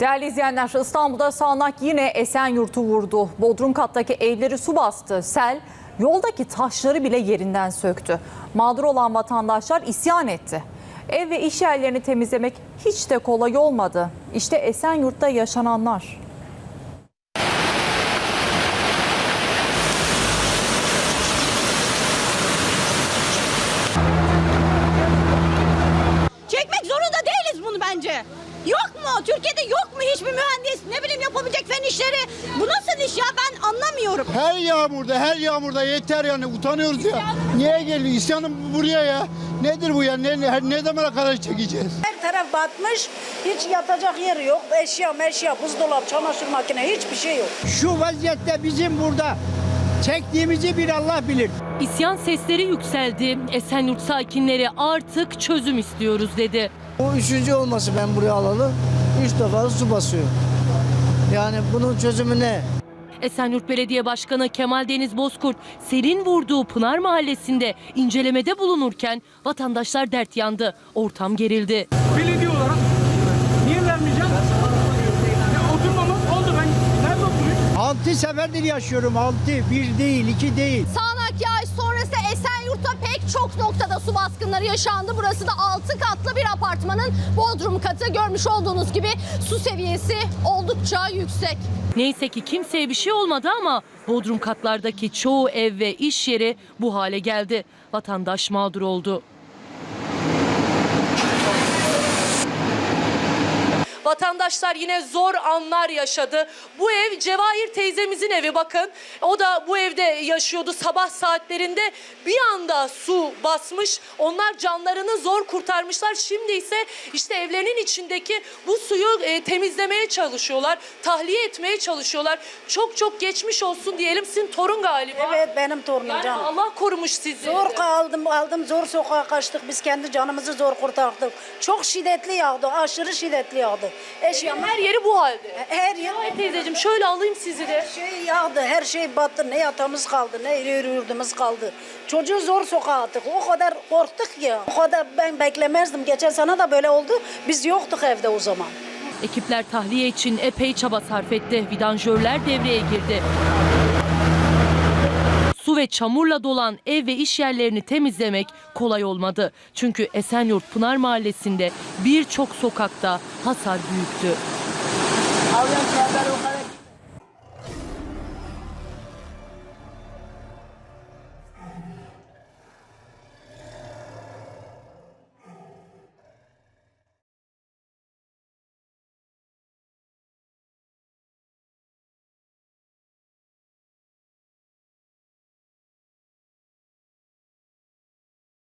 Değerli izleyenler İstanbul'da sağanak yine Esenyurt'u vurdu. Bodrum kattaki evleri su bastı. Sel yoldaki taşları bile yerinden söktü. Mağdur olan vatandaşlar isyan etti. Ev ve iş yerlerini temizlemek hiç de kolay olmadı. İşte Esenyurt'ta yaşananlar. Çekmek zorunda değiliz bunu bence. Yok mu? Türkiye'de yok mu hiçbir mühendis ne bileyim yapabilecek fen işleri? Bu nasıl iş ya ben anlamıyorum. Her yağmurda, her yağmurda yeter yani utanıyoruz ya. Niye geliyor? İsyanım buraya ya. Nedir bu ya? Ne, ne, ne zamana kadar çekeceğiz? Her taraf batmış, hiç yatacak yer yok. Eşya, meşya, buzdolabı, çamaşır makine hiçbir şey yok. Şu vaziyette bizim burada çektiğimizi bir Allah bilir. İsyan sesleri yükseldi. Esenyurt sakinleri artık çözüm istiyoruz dedi. Bu üçüncü olması ben buraya alalı. Üç defa su basıyor. Yani bunun çözümü ne? Esenyurt Belediye Başkanı Kemal Deniz Bozkurt serin vurduğu Pınar Mahallesi'nde incelemede bulunurken vatandaşlar dert yandı. Ortam gerildi. belediye olarak 6 seferdir yaşıyorum 6. bir değil, iki değil. Sağnak yağış sonrası Esenyurt'ta pek çok noktada su baskınları yaşandı. Burası da 6 katlı bir apartmanın bodrum katı. Görmüş olduğunuz gibi su seviyesi oldukça yüksek. Neyse ki kimseye bir şey olmadı ama bodrum katlardaki çoğu ev ve iş yeri bu hale geldi. Vatandaş mağdur oldu. Vatandaşlar yine zor anlar yaşadı. Bu ev Cevahir teyzemizin evi bakın. O da bu evde yaşıyordu sabah saatlerinde. Bir anda su basmış. Onlar canlarını zor kurtarmışlar. Şimdi ise işte evlerinin içindeki bu suyu e, temizlemeye çalışıyorlar. Tahliye etmeye çalışıyorlar. Çok çok geçmiş olsun diyelim. Sizin torun galiba. Evet benim torunum Yani canım. Allah korumuş sizi. Zor kaldım, aldım, zor sokağa kaçtık. Biz kendi canımızı zor kurtardık. Çok şiddetli yağdı, aşırı şiddetli yağdı. Eşya, Her yeri bu halde. her yer Ay teyzeciğim şöyle alayım sizi de. şey yağdı, her şey battı. Ne yatağımız kaldı, ne yurdumuz kaldı. Çocuğu zor sokağa attık. O kadar korktuk ya. O kadar ben beklemezdim. Geçen sene de böyle oldu. Biz yoktuk evde o zaman. Ekipler tahliye için epey çaba sarf etti. Vidanjörler devreye girdi. Su ve çamurla dolan ev ve iş yerlerini temizlemek kolay olmadı. Çünkü Esenyurt Pınar Mahallesi'nde birçok sokakta hasar büyüktü.